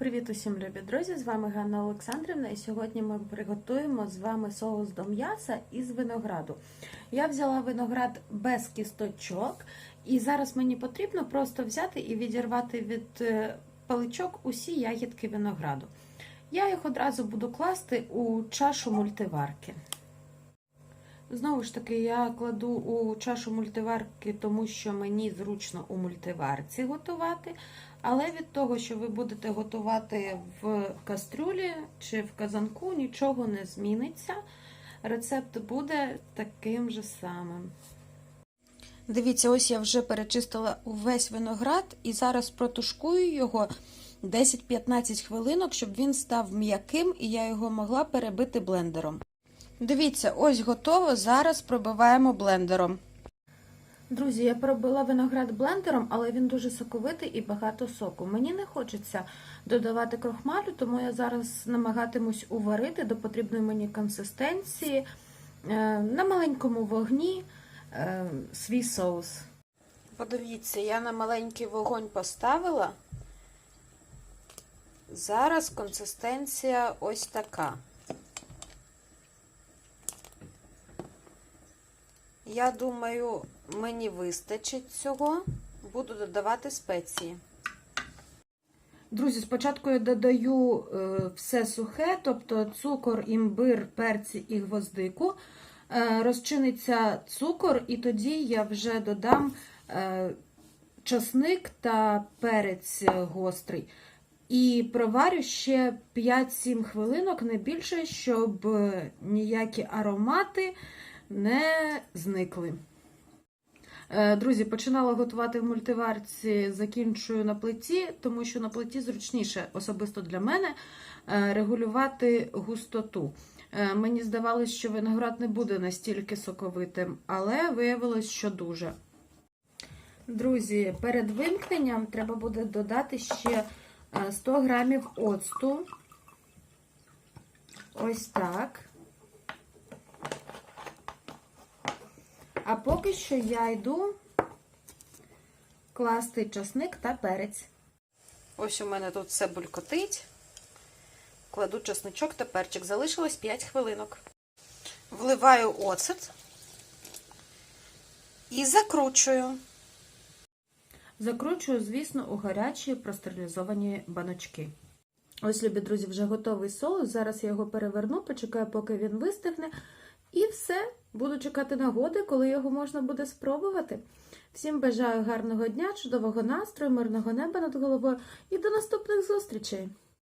Привіт усім любі друзі! З вами Ганна Олександрівна, і сьогодні ми приготуємо з вами соус до м'яса із винограду. Я взяла виноград без кісточок, і зараз мені потрібно просто взяти і відірвати від е, паличок усі ягідки винограду. Я їх одразу буду класти у чашу мультиварки. Знову ж таки, я кладу у чашу мультиварки, тому що мені зручно у мультиварці готувати. Але від того, що ви будете готувати в кастрюлі чи в казанку, нічого не зміниться. Рецепт буде таким же самим. Дивіться, ось я вже перечистила увесь виноград і зараз протушкую його 10-15 хвилинок, щоб він став м'яким і я його могла перебити блендером. Дивіться, ось готово. Зараз пробиваємо блендером. Друзі, я пробила виноград блендером, але він дуже соковитий і багато соку. Мені не хочеться додавати крохмалю, тому я зараз намагатимусь уварити до потрібної мені консистенції е, на маленькому вогні е, свій соус. Подивіться, я на маленький вогонь поставила. Зараз консистенція ось така. Я думаю, мені вистачить цього. Буду додавати спеції. Друзі, спочатку я додаю е, все сухе, тобто цукор, імбир, перці і гвоздику. Е, розчиниться цукор, і тоді я вже додам е, часник та перець гострий. І проварю ще 5-7 хвилинок, не більше, щоб ніякі аромати не зникли. Друзі, починала готувати в мультиварці, закінчую на плиті, тому що на плиті зручніше, особисто для мене, регулювати густоту. Мені здавалось, що виноград не буде настільки соковитим, але виявилось, що дуже. Друзі, перед вимкненням треба буде додати ще 100 грамів оцту. Ось так. А поки що я йду класти часник та перець. Ось у мене тут все булькотить. Кладу часничок та перчик. Залишилось 5 хвилинок. Вливаю оцет і закручую. Закручую, звісно, у гарячі простерилізовані баночки. Ось, любі друзі, вже готовий соус. Зараз я його переверну, почекаю, поки він вистигне. І все, буду чекати нагоди, коли його можна буде спробувати. Всім бажаю гарного дня, чудового настрою, мирного неба над головою і до наступних зустрічей!